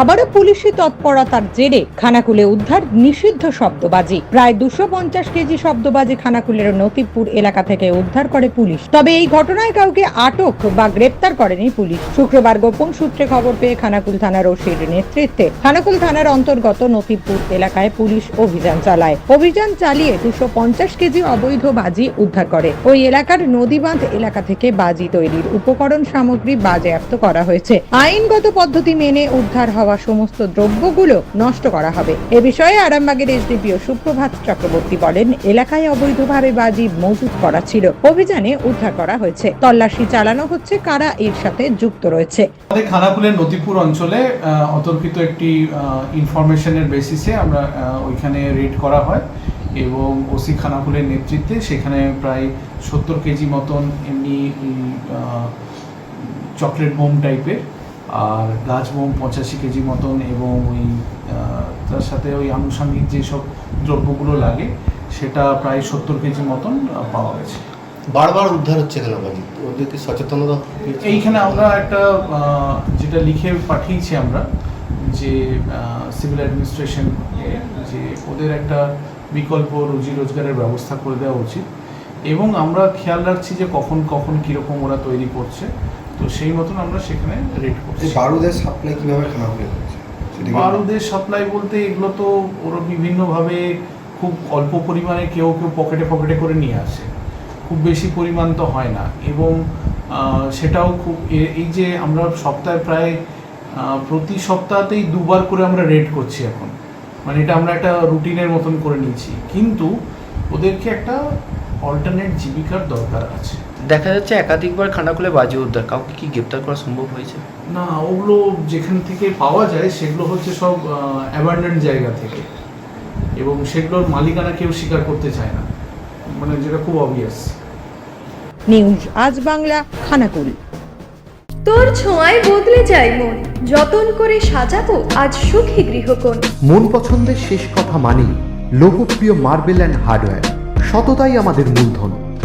আবারও পুলিশি তৎপরতার জেরে খানাকুলে উদ্ধার নিষিদ্ধ শব্দবাজি। প্রায় দুশো পঞ্চাশ কেজি শব্দবাজি খানাকুলের নতিপুর এলাকা থেকে উদ্ধার করে পুলিশ। তবে এই ঘটনায় কাউকে আটক বা গ্রেপ্তার করেনি পুলিশ। শুক্রবার গোপন সূত্রে খবর পেয়ে খানাকুল থানার ওসির নেতৃত্বে খানাকুল থানার অন্তর্গত নতিপুর এলাকায় পুলিশ অভিযান চালায়। অভিযান চালিয়ে দুশো পঞ্চাশ কেজি অবৈধ বাজি উদ্ধার করে। ওই এলাকার নদীবাঁধ এলাকা থেকে বাজি তৈরির উপকরণ সামগ্রী বাজেয়াপ্ত করা হয়েছে। আইনগত পদ্ধতি মেনে উদ্ধার হওয়া সমস্ত দ্রব্যগুলো নষ্ট করা হবে। এ বিষয়ে আরামবাগের এসডিপিও সুপ্রভাত চক্রবর্তী বলেন, এলাকায় অবৈধভাবে বাজি মজুত করা ছিল। অভিযানে উদ্ধার করা হয়েছে। তল্লাশি চালানো হচ্ছে, কারা এর সাথে যুক্ত রয়েছে? আমাদের খানাকুলের নতিপুর অঞ্চলে অতর্কিত একটি ইনফরমেশনের বেসিসে আমরা ওইখানে রেড করা হয় এবং ওসি খানাকুলের নেতৃত্বে সেখানে প্রায় সত্তর কেজি মতন এমনি চকলেট বোম টাইপের আর গাছ বোম পঁচাশি কেজি মতন এবং ওই তার সাথে ওই আনুষঙ্গিক যেসব দ্রব্যগুলো লাগে সেটা প্রায় সত্তর কেজি মতন পাওয়া গেছে। বারবার উদ্ধার হচ্ছে কেন ওদেরকে সচেতনতা? এইখানে আমরা একটা যেটা লিখে পাঠিয়েছি আমরা যে সিভিল অ্যাডমিনিস্ট্রেশন যে ওদের একটা বিকল্প রুজি রোজগারের ব্যবস্থা করে দেওয়া উচিত। এবং আমরা খেয়াল রাখছি যে কখন কখন কীরকম ওরা তৈরি করছে। তো সেই মতন আমরা সেখানে রেড করছি। বারুদের সাপ্লাই কীভাবে খানাকুলে হচ্ছে বারুদের সাপ্লাই বলতে এগুলো তো ওরা বিভিন্নভাবে খুব অল্প পরিমাণে কেউ কেউ পকেটে পকেটে করে নিয়ে আসে। খুব বেশি পরিমাণ তো হয় না। এবং সেটাও খুব এই যে আমরা সপ্তাহে প্রায় প্রতি সপ্তাহতেই দুবার করে আমরা রেড করছি এখন। মানে এটা আমরা একটা রুটিনের মতন করে নিয়েছি। কিন্তু ওদেরকে একটা অল্টারনেট জীবিকার দরকার আছে। দেখা যাচ্ছে একাধিকবার খানাকুলে বাজি উদ্ধার। কাউকে কি গ্রেপ্তার করা সম্ভব হয়েছে? না ওগুলো যেখান থেকে পাওয়া যায় সেগুলো হচ্ছে সব অ্যাবান্ডেন্ট জায়গা থেকে। এবং সেগুলোর মালিকানা কেউ স্বীকার করতে চায় না। মানে যেটা খুব অবভিয়াস নিউজ আজ বাংলা খানাকুল। তোর ছোঁয়ায় বদলে যায় মন। যতন করে সাজাবো আজ সুখী গৃহকোণ। মন পছন্দের শেষ কথা মানি লোকপ্রিয় মার্বেল অ্যান্ড হার্ডওয়্যার। সততাই আমাদের মূলধন।